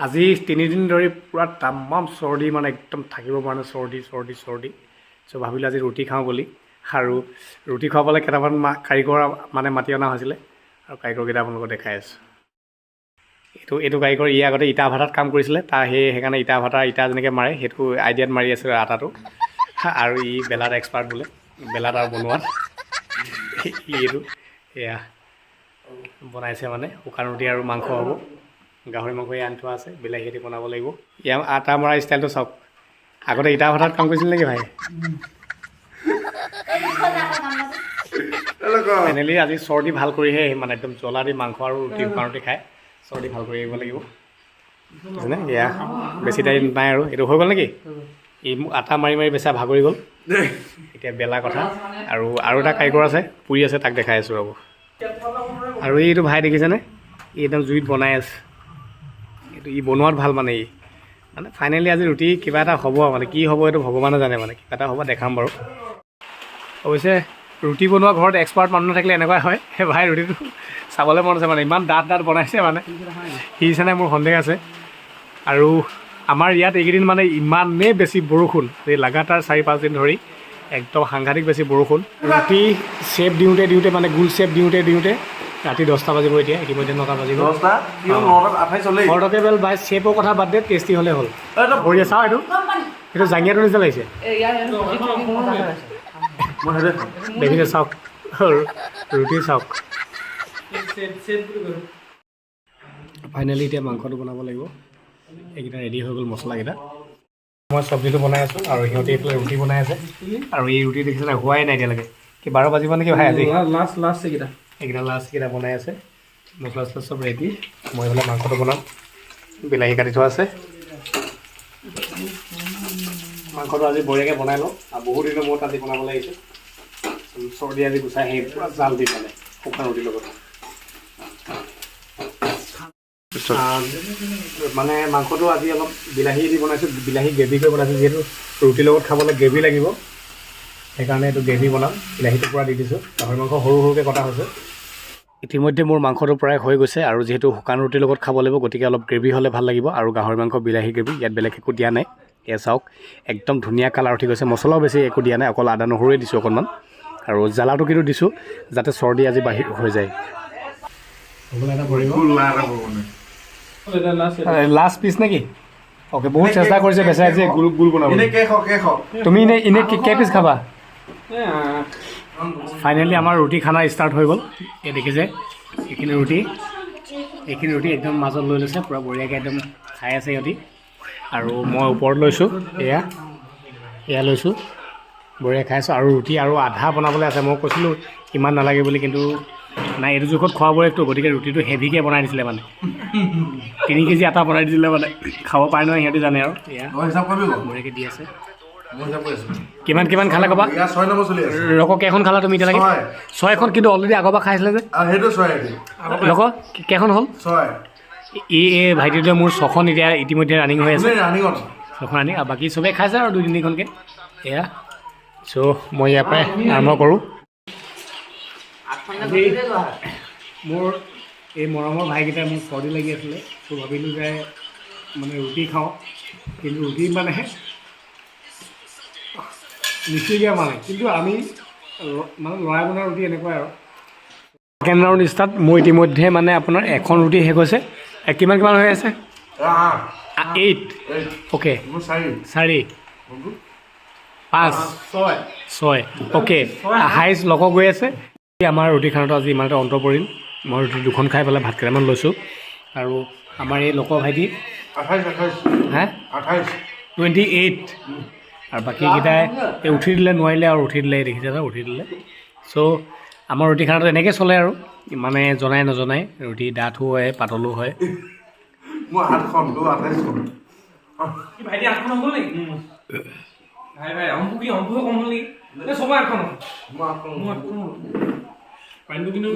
আজি তিনিদিন ধৰি পূৰা তামাম চৰ্দি মানে একদম থাকিব পৰা নাই চৰ্দি চৰ্দি চৰ্দি। চ' ভাবিলোঁ আজি ৰুটি খাওঁ বুলি। আৰু ৰুটি খুৱাবলৈ কেইটামান মা কাৰিকৰ মানে মাতি অনা হৈছিলে। আৰু কাৰিকৰকেইটা আপোনালোকক দেখাই আছোঁ। এইটো এইটো কাৰিকৰ ই আগতে ইটা ভাটাত কাম কৰিছিলে। তাৰ সেই সেইকাৰণে ইটা ভাটা ইটা যেনেকৈ মাৰে সেইটো আইডিয়াত মাৰি আছিলে আটাটো। আৰু ই বেলাত এক্সপাৰ্ট বোলে। বেলাত আৰু বনোৱাত এইটো এয়া বনাইছে মানে। শুকান ৰুটি আৰু মাংস হ'ব। গাহৰি মাংস ইয়াত আনি থোৱা আছে বিলাহী দি বনাব লাগিব। ইয়াৰ আটা মৰা ষ্টাইলটো চাওক। আগতে ইটা ভাটাত কাম কৰিছিল নেকি ভাই? ফাইনেলি আজি চৰ্দি ভাল কৰিহে আহিম মানে একদম জ্বলা দি মাংস আৰু ৰুটি শুকান ৰুটি খাই চৰ্দি ভাল কৰি আহিব লাগিব। বুজিছেনে এয়া বেছি টাইম নাই আৰু। এইটো হৈ গ'ল নেকি? ই আটা মাৰি মাৰি বেচা ভাগৰি গ'ল। এতিয়া বেলা কথা। আৰু আৰু এটা কাৰিকৰ আছে পুৰি আছে তাক দেখাই আছোঁ ৰ'ব। আৰু এইটো ভাই দেখিছেনে? ই একদম জুইত বনাই আছে। এইটো ই বনোৱাত ভালো মানে ই। মানে ফাইনেলি আজি ৰুটি কিবা এটা হ'ব মানে কি হ'ব এইটো ভগৱানে জানে মানে কিবা এটা হ'ব দেখাম বাৰু। অৱশ্যে, ৰুটি বনোৱা ঘৰত এক্সপাৰ্ট মানুহ নাথাকিলে এনেকুৱাই হয়। সেই ভাই, ৰুটিটো চাবলৈ মন আছে মানে ইমান ডাঠ ডাঠ বনাইছে মানে। সিছে নাই মোৰ সন্দেহ আছে। আৰু আমাৰ ইয়াত এইকেইদিন মানে ইমানেই বেছি বৰষুণ, এই লাগাতাৰ চাৰি পাঁচদিন ধৰি একদম সাংঘাতিক বেছি বৰষুণ। ৰুটি চেপ দিওঁতে দিওঁতে মানে গোল চেপ দিওঁতে দিওঁতে ৰাতি দহটা বাজিব এতিয়া ইতিমধ্যে নটা বাজিব। পৰ্টকেবল বাই চেপৰ কথা বাদ দে টেষ্টি হ'লে হ'ল। বঢ়িয়া চাওঁ এইটো। এইটো জাঙিয়াটো নিচিনা লাগিছে দেখিছে চাওক। ৰুটি চাওক। ফাইনেলি এতিয়া মাংসটো বনাব লাগিব। এইকেইটা ৰেডি হৈ গ'ল মছলাকেইটা মই চব্জিটো বনাই আছোঁ আৰু সিহঁতে এইফালে ৰুটি বনাই আছে। আৰু এই ৰুটি দেখিছে হোৱাই নাই এতিয়ালৈকে। কি বাৰ বাজিব নেকি ভাই আজি? লাষ্ট লাষ্ট এইকেইটা। এইকেইটা লাষ্টকেইটা বনাই আছে। মছলা চছলা চব ৰেডি মই এইফালে মাংসটো বনাম। বিলাহী কাটি থোৱা আছে। মাংসটো আজি বঢ়িয়াকৈ বনাই লওঁ। আৰু বহুত দিনৰ মূৰত আজি বনাব লাগিছে। চৰ্দি আজি গুচাই সেই পূৰা জাল দি পেলাই, শুকান ৰুটিৰ লগত। মানে মাংসটো আজি অলপ বিলাহী দি বনাইছোঁ। বিলাহী গ্ৰেভি কৰি বনাইছোঁ। যিহেতু ৰুটিৰ লগত খাবলৈ গ্ৰেভি লাগিব। সেইকাৰণে এইটো গ্ৰেভি বনাম। বিলাহীটো পূৰা দি দিছোঁ। গাহৰি মাংস সৰু সৰুকৈ কটা হৈছে। ইতিমধ্যে মোৰ মাংসটো প্ৰায় হৈ গৈছে আৰু যিহেতু শুকান ৰুটিৰ লগত খাব লাগিব গতিকে অলপ গ্ৰেভি হ'লে ভালো লাগিব আৰু গাহৰি মাংস বিলাহী গ্ৰেভি ইয়াত বেলেগ একো দিয়া নাই। এয়া চাওক একদম ধুনীয়া কালাৰ উঠি গৈছে। মছলাও বেছি একো দিয়া নাই অকল আদা নহৰুৱে দিছোঁ অকণমান। আৰু জ্বালাটো কিন্তু দিছোঁ যাতে চৰ্দি আজি বাঢ়ি হৈ যায়। লাষ্ট পিচ নেকি? অ'কে বহুত চেষ্টা কৰিছে বেচাই এনেই কেইশ কেইশ তুমি এনে এনে কে- কেই পিচ খাবা? ফাইনেলি আমাৰ ৰুটি খানা ষ্টাৰ্ট হৈ গ'ল। এই দেখিছে এইখিনি ৰুটি এইখিনি ৰুটি একদম মাজত লৈ লৈছে পূৰা বঢ়িয়াকৈ একদম খাই আছে সিহঁতি। আৰু মই ওপৰত লৈছোঁ এয়া এয়া লৈছোঁ বঢ়িয়া খাই আছোঁ। আৰু ৰুটি আৰু আধা বনাবলৈ আছে মই কৈছিলোঁ ইমান নালাগে বুলি কিন্তু নাই এইটো জোখত খোৱা বয়সটো গতিকে ৰুটিটো হেভিকৈ বনাই দিছিলে মানে। তিনি কেজি আটা বনাই দিছিলে মানে খাব পাৰে নহয় সিহঁতি জানে আৰু এয়া। বঢ়িয়াকৈ দি আছে। কিমান কিমান খালে ক'বা? ইয়াৰ ছয় নম্বৰ চলি আছে। ৰক কেইখন খালা তুমি এতিয়ালৈকে? ছয়। ছয়খন কিন্তু অলৰেডি আগৰ পৰা খাইছিলে যে। ৰক কেইখন হ'ল? ছয়। এই এই ভাইটিটোৱে মোৰ ছখন এতিয়া ইতিমধ্যে ৰানিং হৈ আছে। ছখন ৰানিং আৰু বাকী চবেই খাইছে আৰু দুই তিনিখনকৈ। এয়া চ' মই ইয়াৰ পৰাই আৰম্ভ কৰোঁ। মোৰ এই মৰমৰ ভাইকেইটাই মোৰ চৰ্দি লাগি আছিলে। ত' ভাবিলোঁ যে মানে ৰুটি খাওঁ। কিন্তু ৰুটি মানে নিচিগীয়া মানে। কিন্তু আমি মানে লৰাই বনোৱা ৰুটি এনেকুৱাই আৰু। ছেকেণ্ড ৰাউণ্ড ষ্টাৰ্ট মোৰ ইতিমধ্যে মানে আপোনাৰ এখন ৰুটি শেষ হৈছে। কিমান কিমান হৈ আছে? এইট এই অ'কে চাৰি। পাঁচ। ছয়। ছয়। অ'কে হাইষ্ট লক গৈ আছে। আমাৰ ৰুটি খানাটো আজি ইমানতে অন্ত পৰিল মই ৰুটি দুখন খাই পেলাই ভাত কেইটামান লৈছোঁ। আৰু আমাৰ এই লোক ভাইটি হা? Twenty eight. আৰু বাকীকেইটাই এই উঠি দিলে নোৱাৰিলে আৰু উঠি দিলে দেখিছে ন উঠি দিলে। চ' আমাৰ ৰুটি খানাটো এনেকৈ চলে আৰু। মানে জনাই নজনাই ৰুটি ডাঠো হয় পাতলো হয়। পানীটো কিন্তু